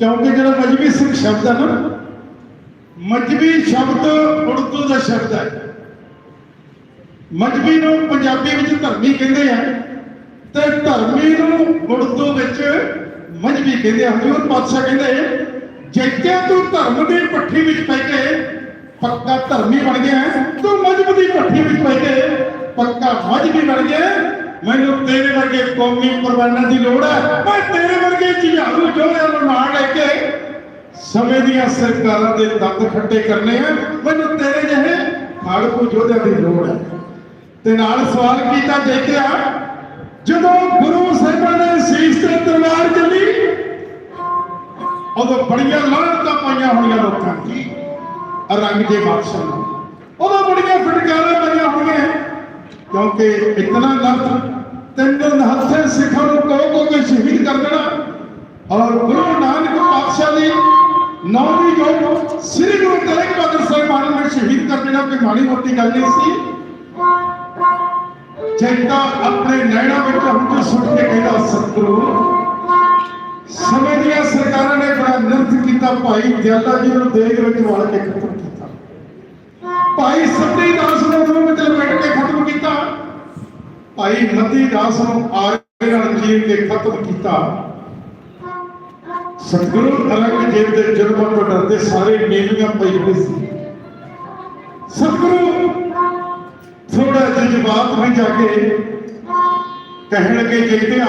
ਕਿਉਂਕਿ ਜਿਹੜਾ ਮਜਬੀ ਸਿੰਘ ਸ਼ਬਦ ਹੈ ਨਾ ਮਜਬੀ ਸ਼ਬਦ ਉਰਦੂ ਦਾ ਸ਼ਬਦ ਹੈ। ਮਜਬੀ ਨੂੰ ਪੰਜਾਬੀ ਵਿੱਚ ਧਰਮੀ ਕਹਿੰਦੇ ਆ ਤੇ ਧਰਮੀ ਨੂੰ ਉਰਦੂ ਵਿੱਚ ਮਜਬੀ ਕਹਿੰਦੇ ਆ। ਹਜ਼ੂਰ ਪਾਤਸ਼ਾਹ ਕਹਿੰਦੇ ਜੇਕਰ ਤੂੰ ਧਰਮ ਦੀ ਪੱਠੀ ਵਿੱਚ ਪੈ ਕੇ ਪੱਕਾ ਧਰਮੀ ਬਣ ਗਿਆ ਹੈ, ਤੂੰ ਮਜਬ ਦੀ ਪੱਠੀ ਵਿੱਚ ਪੈ ਕੇ ਪੱਕਾ ਮਜਬੀ ਬਣ ਗਿਆ ਮੈਨੂੰ ਤੇਰੇ ਵਰਗੇ ਕੌਮੀ ਪਰਵਾਨਾ ਦੀ ਲੋੜ ਹੈ। ਮੈਂ ਤੇਰੇ ਵਰਗੇ ਝਿਆਰੂ ਜੋੜਿਆਂ ਨੂੰ ਨਾਲ ਲੈ ਕੇ ਸਮੇਂ ਦੀਆਂ ਸਰਕਾਰਾਂ ਦੇ ਦੰਦ ਖੱਟੇ ਕਰਨੇ ਆ। ਮੈਨੂੰ ਤੇਰੇ ਜਿਹੇ ਖਾੜਕੂ ਯੋਧਿਆਂ ਦੀ ਲੋੜ ਹੈ। ਤੇ ਨਾਲ ਸਵਾਲ ਕੀਤਾ, ਦੇਖਿਆ, ਜਦੋਂ ਗੁਰੂ ਸਾਹਿਬਾਂ ਨੇ ਸੀਸ ਤੇ ਤਲਵਾਰ ਚੱਲੀ, ਉਦੋਂ ਬੜੀਆਂ ਲਾਹਣਤਾਂ ਪਾਈਆਂ ਹੋਈਆਂ ਲੋਕਾਂ ਦੀ। ਰੰਗ ਦੇ ਬਾਦਸ਼ਾਹ। ਉਦੋਂ ਬੜੀਆਂ ਫਟਕਾਰਾਂ ਪਾਈਆਂ ਹੋਈਆਂ। ਕਿਉਂਕਿ ਇਤਨਾ ਲਫ਼ਜ਼ ਤਿੰਨ ਹੱਥੇ ਸਿੱਖਾਂ ਨੂੰ ਕਹੋ ਕੋ ਕੇ ਸ਼ਹੀਦ ਕਰ ਦੇਣਾ। ਔਰ ਗੁਰੂ ਨਾਨਕ ਪਾਤਸ਼ਾਹ ਦੀ ਨੌਵੀਂ ਜੋਤ ਸ੍ਰੀ ਗੁਰੂ ਤੇਗ ਬਹਾਦਰ ਸਾਹਿਬ ਮਹਾਰਾਜ ਨੂੰ ਸ਼ਹੀਦ ਕਰ ਦੇਣਾ ਕੋਈ ਮਾੜੀ ਮੋਟੀ ਗੱਲ ਨਹੀਂ ਸੀ। ਚੈਤਾ ਆਪਣੇ ਨੈਣਾ ਵਿੱਚ ਹੰਝੂ ਸੁੱਟ ਕੇ ਕਹਿੰਦਾ, ਸਤਿਗੁਰੂ, ਸਮੇਂ ਦੀਆਂ ਸਰਕਾਰਾਂ ਨੇ ਬੜਾ ਨਿਰਥ ਕੀਤਾ, ਭਾਈ ਦਿਆਲਾ ਜੀ ਨੂੰ ਦੇਗ ਵਿੱਚ ਵਾਲ ਕੇ ਖਤਮ ਕੀਤਾ। ਭਾਈ ਸੱਤੀ ਦਾਸ ਨੂੰ ਉਹਨੂੰ ਵਿੱਚ ਲਪੇਟ ਕੇ ਖਤਮ ਕੀਤਾ। ਭਾਈ ਮਤੀ ਦਾਸ ਨੂੰ ਆਰੇ ਨਾਲ ਜੀਵ ਖਤਮ ਕੀਤਾ। ਸਤਿਗੁਰੂ ਔਰੰਗਜ਼ੇਬ ਦੇ ਜ਼ੁਲਮਾਂ ਤੋਂ ਡਰਦੇ ਸਾਰੇ ਨੀਵੀਆਂ ਪਈ ਹੋਈ ਸੀ। ਸਤਿਗੁਰੂ ਥੋੜਾ ਜਜ਼ਬਾਤ ਵਿੱਚ ਜਾ ਕੇ ਕਹਿਣ ਲੱਗੇ ਜੀਤਿਆ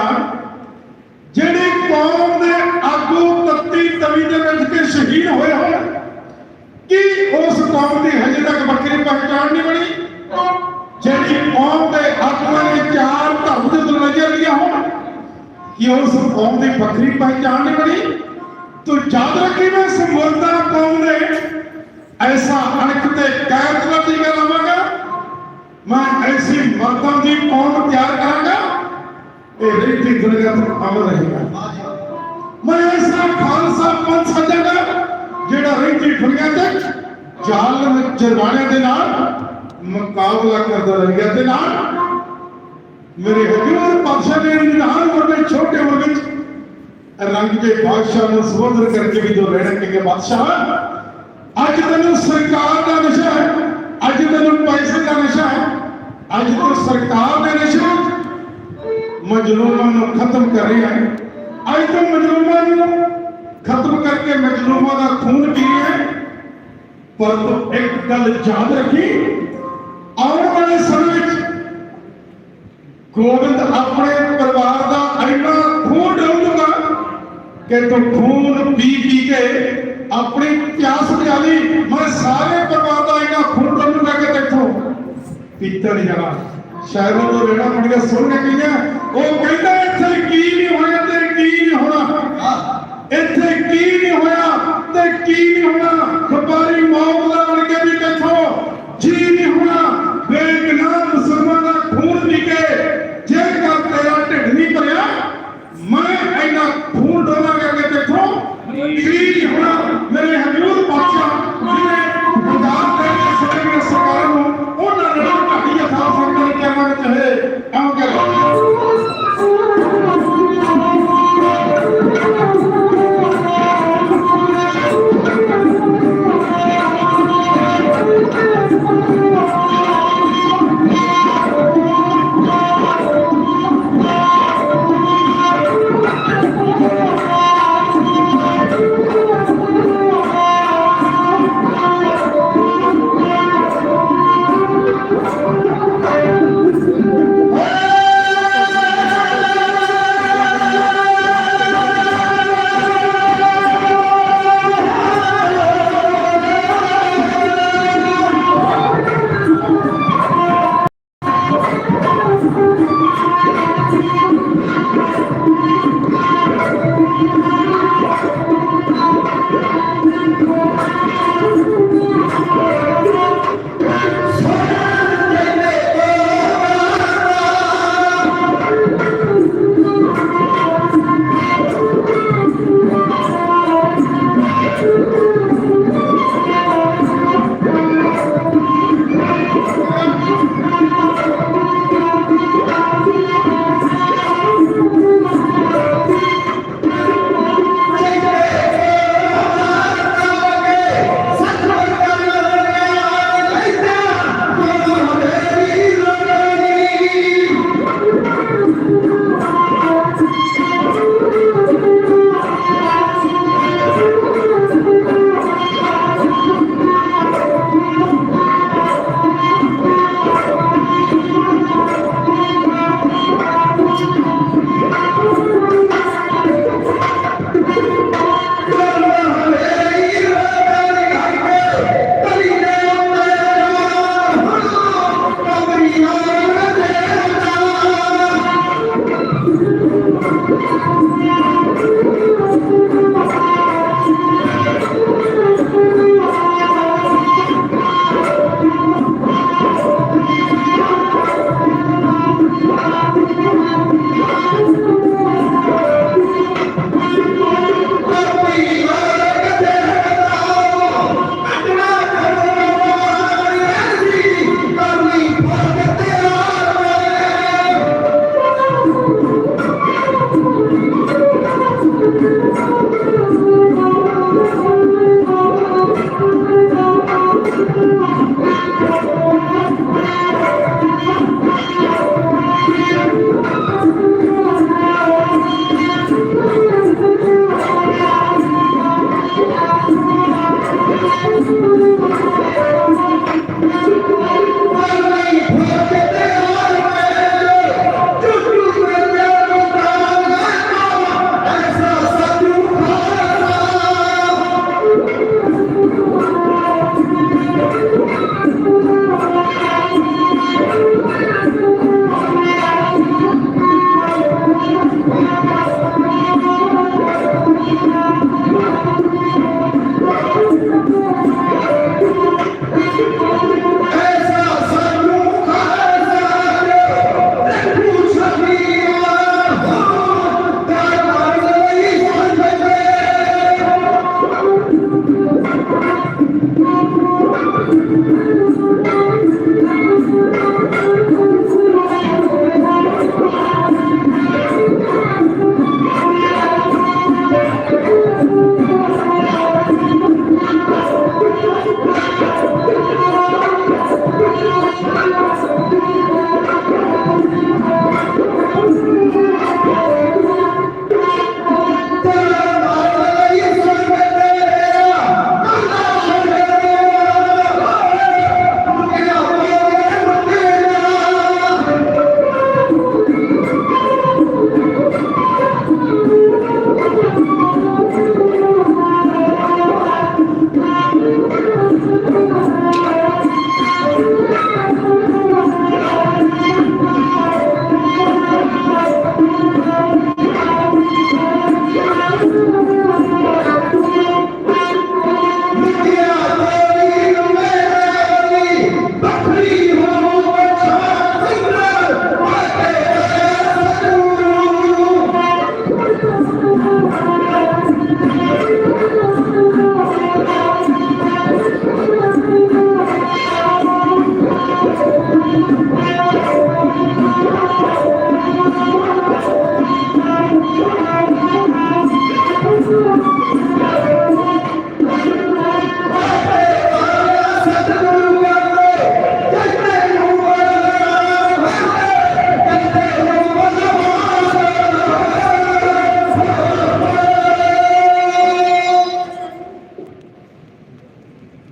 ਜਿਹੜੇ ਕੌਮ ਦੇ ਆਗੂ ਤੱਤੀ ਤਵੀ ਦੇ ਵਿੱਚ ਕੇ ਸ਼ਹੀਦ ਹੋਏ ਹੋਣ, ਕੀ ਉਸ ਕੌਮ ਦੀ ਹਜੇ ਤੱਕ ਵੱਖਰੀ ਪਹਿਚਾਣ ਨਹੀਂ ਬਣੀ? ਜਿਹੜੀ ਕੌਮ ਦੇ ਆਗੂਆਂ ਨੇ ਚਾਰ ਧਰਮ ਦੇ ਦੁਨੀਆਂ ਲਈਆਂ ਹੋਣ। ਕਿ ਉਸ ਕੌਮ ਦੀ ਵੱਖਰੀ ਪਹਿਚਾਣ ਨਹੀਂ ਬਣੀ? ਤੂੰ ਯਾਦ ਰੱਖੀ ਮੈਂ ਸਮੁਰਦਾ ਕੌਮ ਦੇ ਐਸਾ ਅਣਖ ਤੇ ਕਾਇਤ ਦਾ ਟੀਕਾ ਮੈਂ ਐਸੀ ਮਰਦਾਂ ਦੀ ਕੌਮ ਤਿਆਰ ਕਰਾਂਗਾ। ਇਹ ਰਹਿਤੀ ਦੁਨੀਆ ਅਮਰ ਰਹੇਗਾ। ਮੈਂ ਐਸਾ ਖਾਲਸਾ ਪੰਥ ਸਜਾਂਗਾ, ਜਿਹੜਾ ਰਹਿਤੀ ਦੁਨੀਆ ਤੱਕ ਜ਼ਾਲਮ ਦੇ ਨਾਲ ਮੁਕਾਬਲਾ ਕਰਦਾ ਰਹੇਗਾ ਤੇ ਨਾਲ ਮੇਰੇ ਹਜ਼ੂਰ ਪਾਤਸ਼ਾਹ ਨੇ ਨਿਹਾਲ ਵਰਗੇ ਛੋਟੇ ਉਮਰ ਵਿੱਚ ਰੰਗ ਦੇ ਬਾਦਸ਼ਾਹ ਨੂੰ ਸੰਬੋਧਨ ਕਰਕੇ ਵੀ ਦੋ ਰਹਿਣ ਕਿ ਬਾਦਸ਼ਾਹ ਅੱਜ ਤੈਨੂੰ ਸਰਕਾਰ ਦਾ ਨਸ਼ਾ ਹੈ ਅੱਜ ਤੈਨੂੰ ਪੈਸੇ ਦਾ ਨਸ਼ਾ ਹੈ ਅੱਜ ਤੂੰ ਸਰਕਾਰ ਦੇ ਨਸ਼ੇ ਵਿੱਚ ਮਜਲੂਮਾਂ ਨੂੰ ਖਤਮ ਕਰ ਰਿਹਾ ਹੈ ਅੱਜ ਤੂੰ ਮਜਲੂਮਾਂ ਨੂੰ ਖਤਮ ਕਰਕੇ ਮਜਲੂਮਾਂ ਦਾ ਖੂਨ ਪੀ ਰਿਹਾ ਹੈ ਪਰ ਤੂੰ ਇੱਕ ਗੱਲ ਯਾਦ ਰੱਖੀ ਆਉਣ ਵਾਲੇ ਸਮੇਂ ਵਿੱਚ ਗੋਬਿੰਦ ਆਪਣੇ ਪਰਿਵਾਰ ਦਾ ਇੰਨਾ ਖੂਨ ਡੋਲੂਗਾ ਕਿ ਤੂੰ ਖੂਨ ਪੀ ਪੀ ਕੇ ਆਪਣੀ ਪਿਆਸ ਲਈ। ਮੈਂ ਸਾਰੇ ਪਰਿਵਾਰ ਦਾ ਇੰਨਾ ਖੂਨ ਡੋਲੂਗਾ ਕਿ ਤੇਥੋਂ ਪੀਤਾ ਨਹੀਂ ਜਾਣਾ। ਸ਼ਾਇਦ ਉਹ ਰੇੜਾ ਪੜੀਆਂ ਸੁਣ ਕੇ ਕਹੀਆਂ ਉਹ ਕਹਿੰਦਾ ਇੱਥੇ ਕੀ ਨਹੀਂ ਹੋਇਆ ਤੇ ਕੀ ਨਹੀਂ ਹੋਣਾ? ਇੱਥੇ ਕੀ ਨਹੀਂ ਹੋਇਆ ਤੇ ਕੀ ਨਹੀਂ ਹੋਣਾ ਖਬਾਰੀ ਮੌਤ ਦਾ ਬਣ ਕੇ ਵੀ ਕਿੱਥੋਂ ਜੀ ਨਹੀਂ ਹੋਣਾ ਬੇਗਨਾਹ ਮੁਸਲਮਾਨਾਂ ਦਾ ਖੂਨ ਪੀ ਕੇ ਜੇਕਰ ਤੇਰਾ ਢਿੱਡ ਨਹੀਂ ਭਰਿਆ ਮੈਂ ਇੰਨਾ ਖੂਨ ਡੋਲਾਂਗਾ ਕਿ ਕਿੱਥੋਂ ਕੀ ਨਹੀਂ ਹੋਣਾ ਮੇਰੇ ਹਜ਼ੂਰ ਪਾਤਸ਼ਾਹ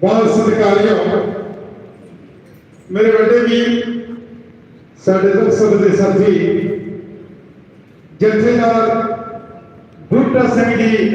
ਬਹੁਤ ਸਤਿਕਾਰਯੋਗ। ਮੇਰੇ ਵੱਡੇ ਵੀਰ ਸਾਡੇ ਦਰਸ਼ਕ ਦੇ ਸਾਥੀ ਜਥੇਦਾਰ ਬੂਟਾ ਸਿੰਘ ਜੀ